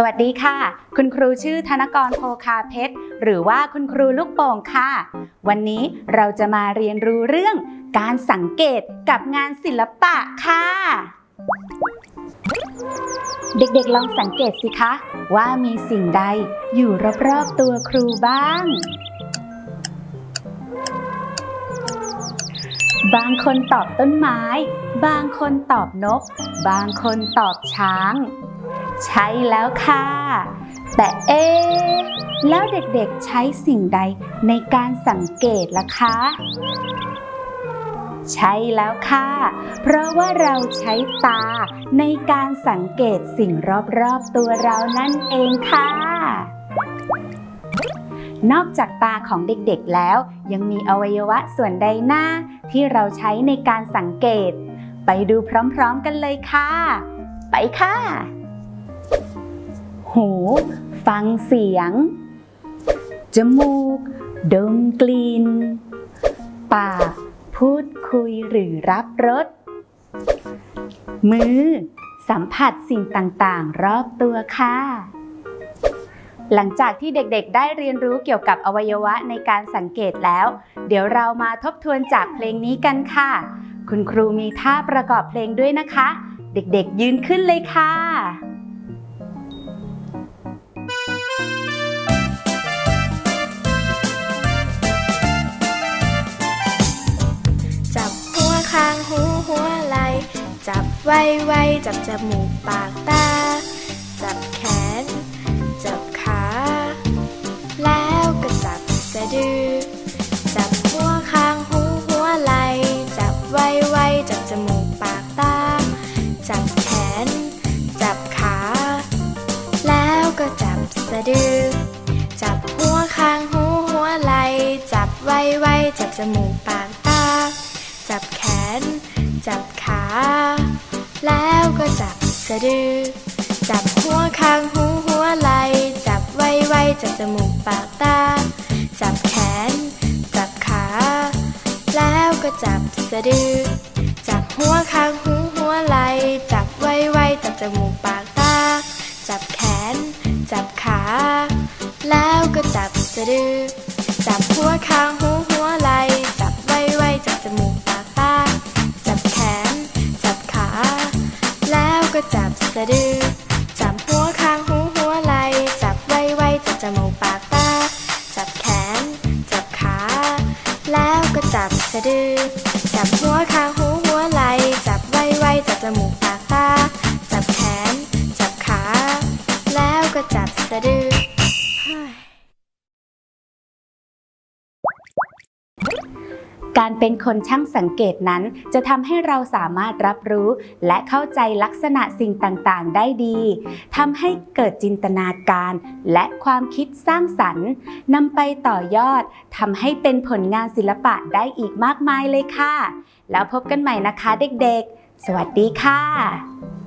สวัสดีค่ะ คุณครูชื่อธนกรโพคาเพชร หรือว่าคุณครูลูกโป่งค่ะ วันนี้เราจะมาเรียนรู้เรื่องการสังเกตกับงานศิลปะค่ะ เด็กๆลองสังเกตสิคะ ว่ามีสิ่งใดอยู่รอบๆตัวครูบ้าง บางคนตอบต้นไม้ บางคนตอบนก บางคนตอบช้าง ใช่แล้วค่ะ แต่เอ๊แล้วเด็กๆใช้สิ่งใดในการสังเกตล่ะคะ ใช่แล้วค่ะ เพราะว่าเราใช้ตาในการสังเกตสิ่งรอบๆตัวเรานั่นเองค่ะนอกจากตาของเด็กๆแล้ว ยังมีอวัยวะส่วนใดหน้าที่เราใช้ในการสังเกต ไปดูพร้อมๆกันเลยค่ะ ไปค่ะ หู ฟังเสียง จมูก ดมกลิ่น ปาก พูดคุยหรือรับรส มือ สัมผัสสิ่งต่างๆ รอบตัวค่ะ หลังจากที่เด็กๆ ได้เรียนรู้เกี่ยวกับอวัยวะในการสังเกตแล้ว เดี๋ยวเรามาทบทวนจากเพลงนี้กันค่ะ คุณครูมีท่าประกอบเพลงด้วยนะคะ เด็กๆ ยืนขึ้นเลยค่ะ ไว้ไว้จับจมูกปากตา จับแขน จับขา แล้วก็จับสะดือ จับหัวคางหูหัวไหล จับไว้ไว้จับจมูกปากตา จับแขน จับขา แล้วก็จับสะดือ จับหัวคางหูหัวไหล จับไว้ไว้จับจมูกปากตา จับแขน จับขา สะดือ จับหัวคางหูหัวไหล จับไว้ไว้จับจมูกปากตา จับแขน จับขา แล้วก็จับสะดือ จับหัวคางหูหัวไหล จับไว้ไว้จับจมูกปากตา จับแขน จับขา แล้วก็จับสะดือ จับหัวคางหูะดือจับหัวคางหูหัวไหลจับไวไวจับจมูกปากตาจับแขน จับขา แล้วก็จับสะดือ จับหัวคางหูหัวไหลจับไวไวจับจมูกปากตาจับแขน จับขา แล้วก็จับสะดือ การเป็นคนช่างสังเกตนั้น จะทำให้เราสามารถรับรู้ และเข้าใจลักษณะสิ่งต่างๆ ได้ดีทำให้เกิดจินตนาการ และความคิดสร้างสรรค์นำไปต่อยอดทำให้เป็นผลงานศิลปะได้อีกมากมายเลยค่ะ แล้วพบกันใหม่นะคะเด็กๆ สวัสดีค่ะ